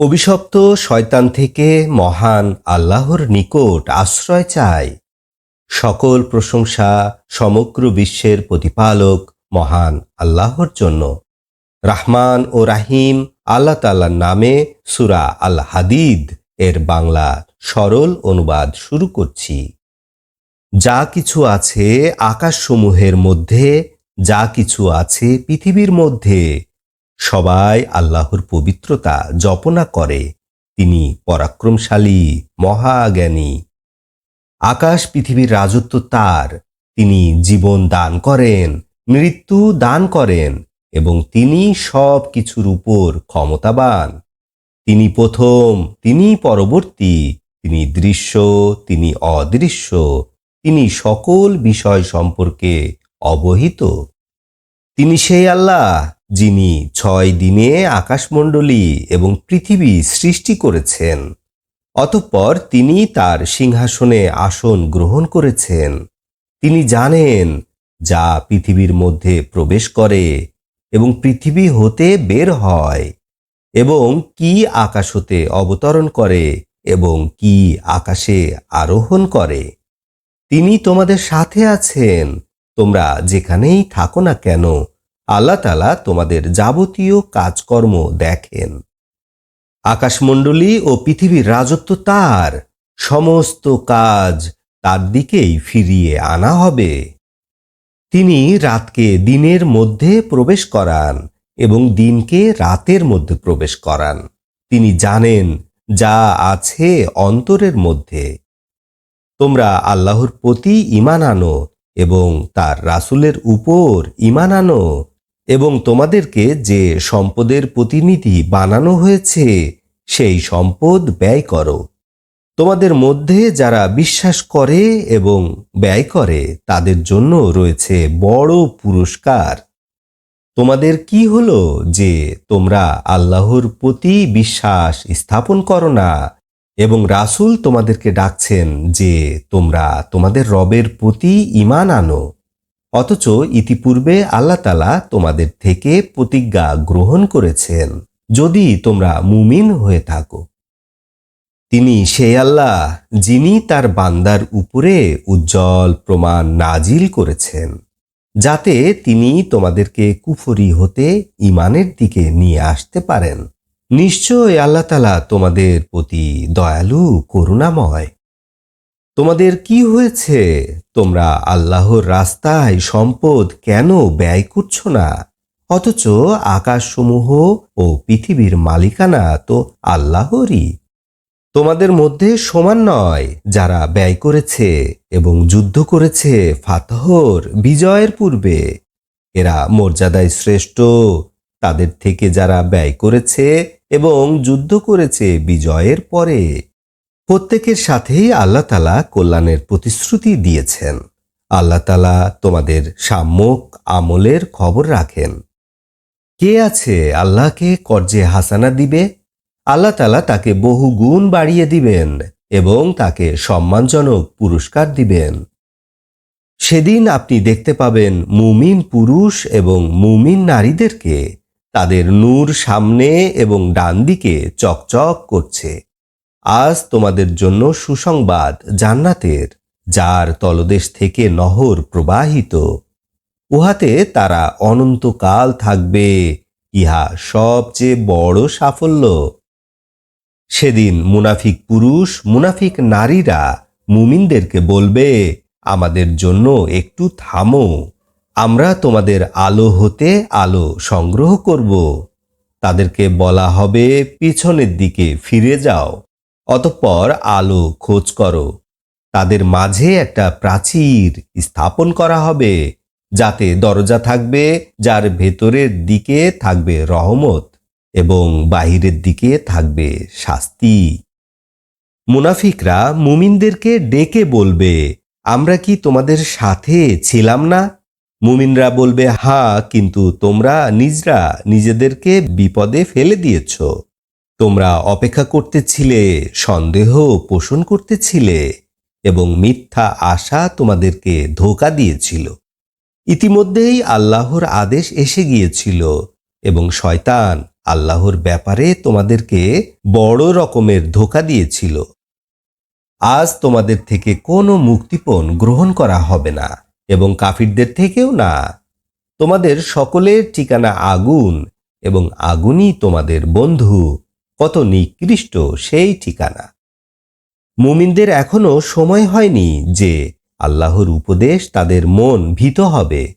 অভিশপ্ত শয়তান থেকে মহান আল্লাহর নিকট আশ্রয় চাই। সকল প্রশংসা সমগ্র বিশ্বের প্রতিপালক মহান আল্লাহর জন্য। রাহমান ও রাহিম আল্লাহ তাল্লার নামে সুরা আল হাদিদ এর বাংলা সরল অনুবাদ শুরু করছি। যা কিছু আছে আকাশসমূহের মধ্যে, যা কিছু আছে পৃথিবীর মধ্যে সবাই আল্লাহর পবিত্রতা জপনা করে। তিনি পরাক্রমশালী, মহাজ্ঞানী। আকাশ পৃথিবীর রাজত্ব তার। তিনি জীবন দান করেন, মৃত্যু দান করেন এবং তিনি সব কিছুর উপর ক্ষমতাবান। তিনি প্রথম, তিনি পরবর্তী। তিনি দৃশ্য, তিনি অদৃশ্য। তিনি সকল বিষয় সম্পর্কে অবহিত। তিনি সেই আল্লাহ যিনি ছয় দিনে আকাশমণ্ডলী এবং পৃথিবী সৃষ্টি করেছেন, অতঃপর তিনি তার সিংহাসনে আসন গ্রহণ করেছেন। তিনি জানেন যা পৃথিবীর মধ্যে প্রবেশ করে এবং পৃথিবী হতে বের হয় এবং কি আকাশ হতে অবতরণ করে এবং কি আকাশে আরোহণ করে। তিনি তোমাদের সাথে আছেন, তোমরা যেখানেই থাকো না কেন আল্লাহ তালা তোমাদের যাবতীয় কাজকর্ম দেখেন। আকাশমণ্ডলী ও পৃথিবীর রাজত্ব তার। সমস্ত কাজ তার দিকেই ফিরিয়ে আনা হবে। তিনি রাতকে দিনের মধ্যে প্রবেশ করান এবং দিনকে রাতের মধ্যে প্রবেশ করান। তিনি জানেন যা আছে অন্তরের মধ্যে। তোমরা আল্লাহর প্রতি ইমান আনো এবং তার রাসুলের উপর ইমান আনো। এবং তোমাদেরকে যে সম্পদের প্রতিনিধি বানানো হয়েছে, সেই সম্পদ ব্যয় করো। তোমাদের মধ্যে যারা বিশ্বাস করে এবং ব্যয় করে, তাদের জন্য রয়েছে বড় পুরস্কার। তোমাদের কি হলো যে তোমরা আল্লাহর প্রতি বিশ্বাস স্থাপন করো না এবং রাসূল তোমাদেরকে ডাকছেন যে তোমরা তোমাদের রবের প্রতি ইমান আনো? অথচ ইতিপূর্বে আল্লাহ তালা তোমাদের থেকে প্রতিজ্ঞা গ্রহণ করেছেন, যদি তোমরা মুমিন হয়ে থাকো। তিনি সেই আল্লাহ যিনি তার বান্দার উপরে উজ্জ্বল প্রমাণ নাজিল করেছেন, যাতে তিনি তোমাদেরকে কুফরি হতে ইমানের দিকে নিয়ে আসতে পারেন। নিশ্চয় আল্লাহ তালা তোমাদের প্রতি দয়ালু, করুণাময়। তোমাদের কি হয়েছে? তোমরা আল্লাহর রাস্তায় সম্পদ কেন ব্যয় করছ না? অথচ আকাশসমূহ ও পৃথিবীর মালিকানা তো আল্লাহরই। তোমাদের মধ্যে সমান নয়, যারা ব্যয় করেছে এবং যুদ্ধ করেছে ফাতহর বিজয়ের পূর্বে। এরা মর্যাদায় শ্রেষ্ঠ, তাদের থেকে যারা ব্যয় করেছে এবং যুদ্ধ করেছে বিজয়ের পরে। প্রত্যেকের সাথেই আল্লাহ তালা কল্যাণের প্রতিশ্রুতি দিয়েছেন। আল্লাহ তালা তোমাদের সাম্যক আমলের খবর রাখেন। কে আছে আল্লাহকে কর্জে হাসানা দিবে? আল্লাহ তালা তাকে বহু গুণ বাড়িয়ে দিবেন এবং তাকে সম্মানজনক পুরস্কার দিবেন। সেদিন আপনি দেখতে পাবেন মুমিন পুরুষ এবং মুমিন নারীদেরকে তাদের নূর সামনে এবং ডান দিকে চকচক করছে। আজ তোমাদের জন্য সুসংবাদ জান্নাতের, যার তলদেশ থেকে নহর প্রবাহিত। উহাতে তারা অনন্তকাল থাকবে, ইহা সবচেয়ে বড় সাফল্য। সেদিন মুনাফিক পুরুষ, মুনাফিক নারীরা মুমিনদেরকে বলবে, আমাদের জন্য একটু থামো, আমরা তোমাদের আলো হতে আলো সংগ্রহ করব। তাদেরকে বলা হবে, পিছনের দিকে ফিরে যাও। অতঃপর আলো খোঁজ করো। তাদের মাঝে একটা প্রাচীর স্থাপন করা হবে, যাতে দরজা থাকবে, যার ভেতরের দিকে থাকবে রহমত এবং বাহিরের দিকে থাকবে শাস্তি। মুনাফিকরা মুমিনদেরকে ডেকে বলবে, আমরা কি তোমাদের সাথে ছিলাম না? মুমিনরা বলবে হা কিন্তু তোমরা নিজরা নিজেদেরকে বিপদে ফেলে দিয়েছ। তোমরা অপেক্ষা করতেছিলে, সন্দেহ পোষণ করতেছিলে এবং মিথ্যা আশা তোমাদেরকে ধোকা দিয়েছিল। ইতিমধ্যেই আল্লাহর আদেশ এসে গিয়েছিল এবং শয়তান আল্লাহর ব্যাপারে তোমাদেরকে বড় রকমের ধোকা দিয়েছিল। আজ তোমাদের থেকে কোনো মুক্তিপণ গ্রহণ করা হবে না এবং কাফিরদের থেকেও না। তোমাদের সকলের ঠিকানা আগুন এবং আগুনই তোমাদের বন্ধু। কত নিকৃষ্ট সেই ঠিকানা। মুমিনদের এখনও সময় হয়নি যে আল্লাহর উপদেশ তাদের মন ভীত হবে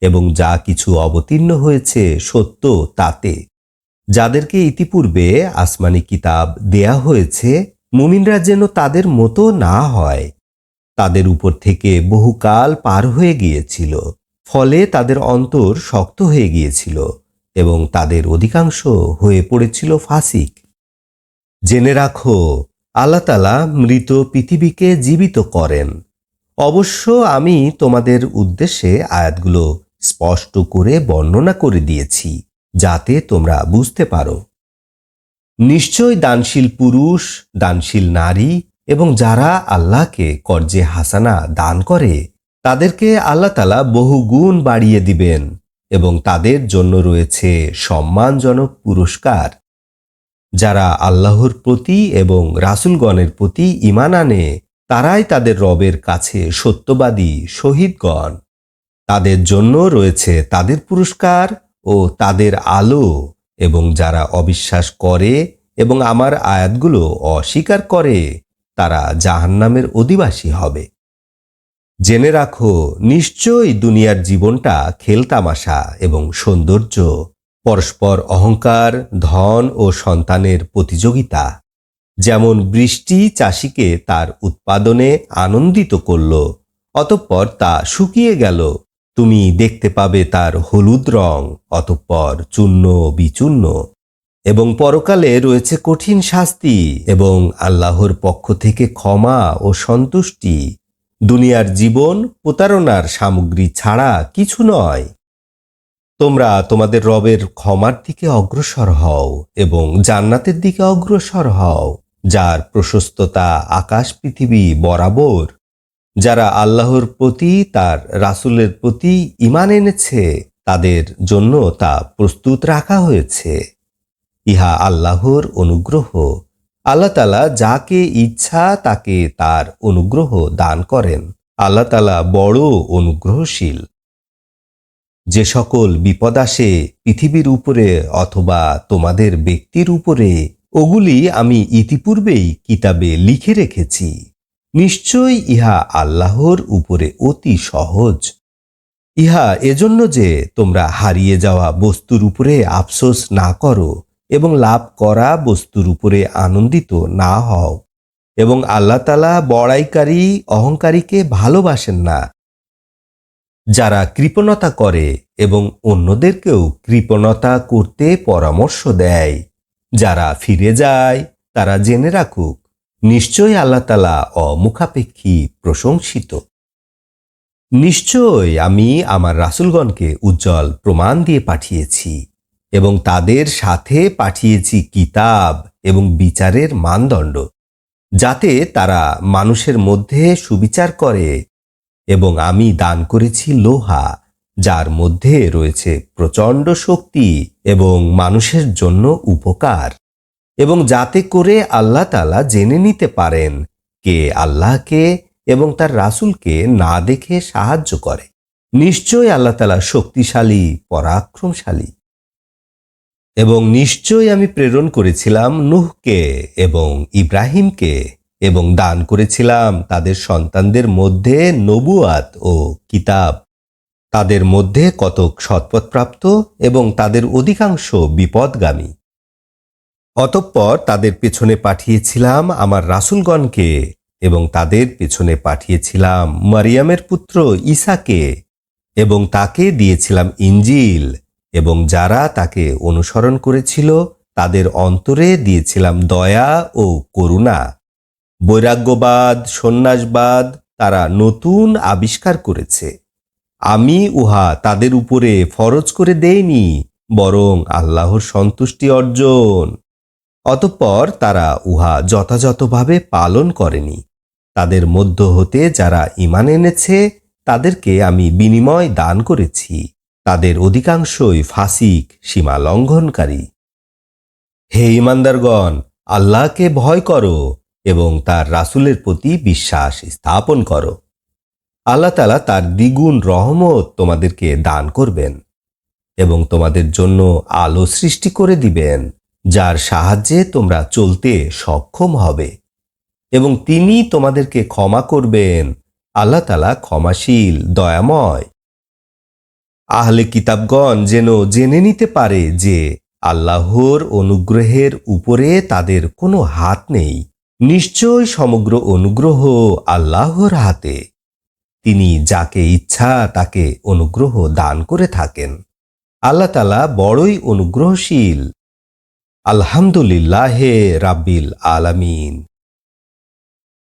এবং যা কিছু অবতীর্ণ হয়েছে সত্য তাতে। যাদেরকে ইতিপূর্বে আসমানি কিতাব দেয়া হয়েছে, মুমিনরা যেন তাদের মতো না হয়। তাদের উপর থেকে বহুকাল পার হয়ে গিয়েছিল, ফলে তাদের অন্তর শক্ত হয়ে গিয়েছিল। এবং তাদের অধিকাংশ হয়ে পড়েছিল ফাসিক। জেনে রাখো, আল্লাহ তালা মৃত পৃথিবীকে জীবিত করেন। অবশ্য আমি তোমাদের উদ্দেশ্যে আয়াতগুলো স্পষ্ট করে বর্ণনা করে দিয়েছি, যাতে তোমরা বুঝতে পারো। নিশ্চয় দানশীল পুরুষ, দানশীল নারী এবং যারা আল্লাহকে কর্জে হাসানা দান করে, তাদেরকে আল্লাহ তালা বহু বাড়িয়ে দিবেন। এবং তাদের জন্য রয়েছে সম্মানজনক পুরস্কার। যারা আল্লাহর প্রতি এবং রাসুলগণের প্রতি ইমান আনে, তারাই তাদের রবের কাছে সত্যবাদী শহীদগণ। তাদের জন্য রয়েছে তাদের পুরস্কার ও তাদের আলো এবং যারা অবিশ্বাস করে এবং আমার আয়াতগুলো অস্বীকার করে, তারা জাহান্নামের অধিবাসী হবে। জেনে রাখো, নিশ্চয়ই দুনিয়ার জীবনটা খেলতামাশা এবং সৌন্দর্য, পরস্পর অহংকার, ধন ও সন্তানের প্রতিযোগিতা। যেমন বৃষ্টি চাষিকে তার উৎপাদনে আনন্দিত করল, অতঃপর তা শুকিয়ে গেল। তুমি দেখতে পাবে তার হলুদ রং, অতঃপর চূর্ণ বিচূর্ণ। এবং পরকালে রয়েছে কঠিন শাস্তি এবং আল্লাহর পক্ষ থেকে ক্ষমা ও সন্তুষ্টি। দুনিয়ার জীবন প্রতারণার সামগ্রী ছাড়া কিছু নয়। তোমরা তোমাদের রবের ক্ষমার দিকে অগ্রসর হও এবং জান্নাতের দিকে অগ্রসর হও, যার প্রশস্ততা আকাশ, পৃথিবী, বরাবর। যারা আল্লাহর প্রতি, তার রাসূলের প্রতি ইমান এনেছে, তাদের জন্য তা প্রস্তুত রাখা হয়েছে। ইহা আল্লাহর অনুগ্রহ। আল্লাহ তালা যাকে ইচ্ছা তাকে তার অনুগ্রহ দান করেন। আল্লাহ তালা বড় অনুগ্রহশীল। যে সকল বিপদ আসে পৃথিবীর উপরে অথবা তোমাদের ব্যক্তির উপরে, ওগুলি আমি ইতিপূর্বেই কিতাবে লিখে রেখেছি। নিশ্চয় ইহা আল্লাহর উপরে অতি সহজ। ইহা এজন্য যে তোমরা হারিয়ে যাওয়া বস্তুর উপরে আফসোস না করো এবং লাভ করা বস্তুর উপরে আনন্দিত না হও। এবং আল্লাহ তালা বড়াইকারী, অহংকারীকে ভালোবাসেন না। যারা কৃপণতা করে এবং অন্যদেরকেও কৃপণতা করতে পরামর্শ দেয়। যারা ফিরে যায়, তারা জেনে রাখুক নিশ্চয় আল্লাহ তালা অমুখাপেক্ষী প্রশংসিত। নিশ্চয় আমি আমার রাসুলগণকে উজ্জ্বল প্রমাণ দিয়ে পাঠিয়েছি। এবং তাদের সাথে পাঠিয়েছি কিতাব এবং বিচারের মানদণ্ড, যাতে তারা মানুষের মধ্যে সুবিচার করে এবং আমি দান করেছি লোহা, যার মধ্যে রয়েছে প্রচণ্ড শক্তি এবং মানুষের জন্য উপকার। এবং যাতে করে আল্লাহ তালা জেনে নিতে পারেন কে আল্লাহকে এবং তার রাসুলকে না দেখে সাহায্য করে। নিশ্চয় আল্লাহ তালা শক্তিশালী, পরাক্রমশালী। এবং নিশ্চয় আমি প্রেরণ করেছিলাম নুহকে এবং ইব্রাহিমকে এবং দান করেছিলাম তাদের সন্তানদের মধ্যে নবুয়াত ও কিতাব। তাদের মধ্যে কতক সৎপথপ্রাপ্ত এবং তাদের অধিকাংশ বিপদগামী। অতঃপর তাদের পেছনে পাঠিয়েছিলাম আমার রাসূলগণকে এবং তাদের পেছনে পাঠিয়েছিলাম মারিয়ামের পুত্র ঈসাকে এবং তাকে দিয়েছিলাম ইঞ্জিল এবং যারা তাকে অনুসরণ করেছিল, তাদের অন্তরে দিয়েছিলাম দয়া ও করুণা। বৈরাগ্যবাদ, সন্ন্যাসবাদ তারা নতুন আবিষ্কার করেছে। আমি উহা তাদের উপরে ফরজ করে দেইনি, বরং আল্লাহর সন্তুষ্টি অর্জন। অতঃপর তারা উহা যথাযথভাবে পালন করেনি। তাদের মধ্য হতে যারা ইমান এনেছে, তাদেরকে আমি বিনিময় দান করেছি। তাদের অধিকাংশই ফাসিক সীমা লঙ্ঘনকারী হে ইমানদারগণ, আল্লাহকে ভয় করো এবং তার রাসূলের প্রতি বিশ্বাস স্থাপন করো। আল্লাহ তালা তার দ্বিগুণ রহমত তোমাদেরকে দান করবেন এবং তোমাদের জন্য আলো সৃষ্টি করে দিবেন, যার সাহায্যে তোমরা চলতে সক্ষম হবে। এবং তিনি তোমাদেরকে ক্ষমা করবেন। আল্লাহ তালা ক্ষমাশীল, দয়াময় আহলে কিতাবগণ যেন জেনে নিতে পারে যে আল্লাহর অনুগ্রহের উপরে তাদের কোনো হাত নেই। নিশ্চয় সমগ্র অনুগ্রহ আল্লাহর হাতে। তিনি যাকে ইচ্ছা তাকে অনুগ্রহ দান করে থাকেন। আল্লাহ তালা বড়ই অনুগ্রহশীল। আলহামদুলিল্লাহে রাব্বিল আলামিন।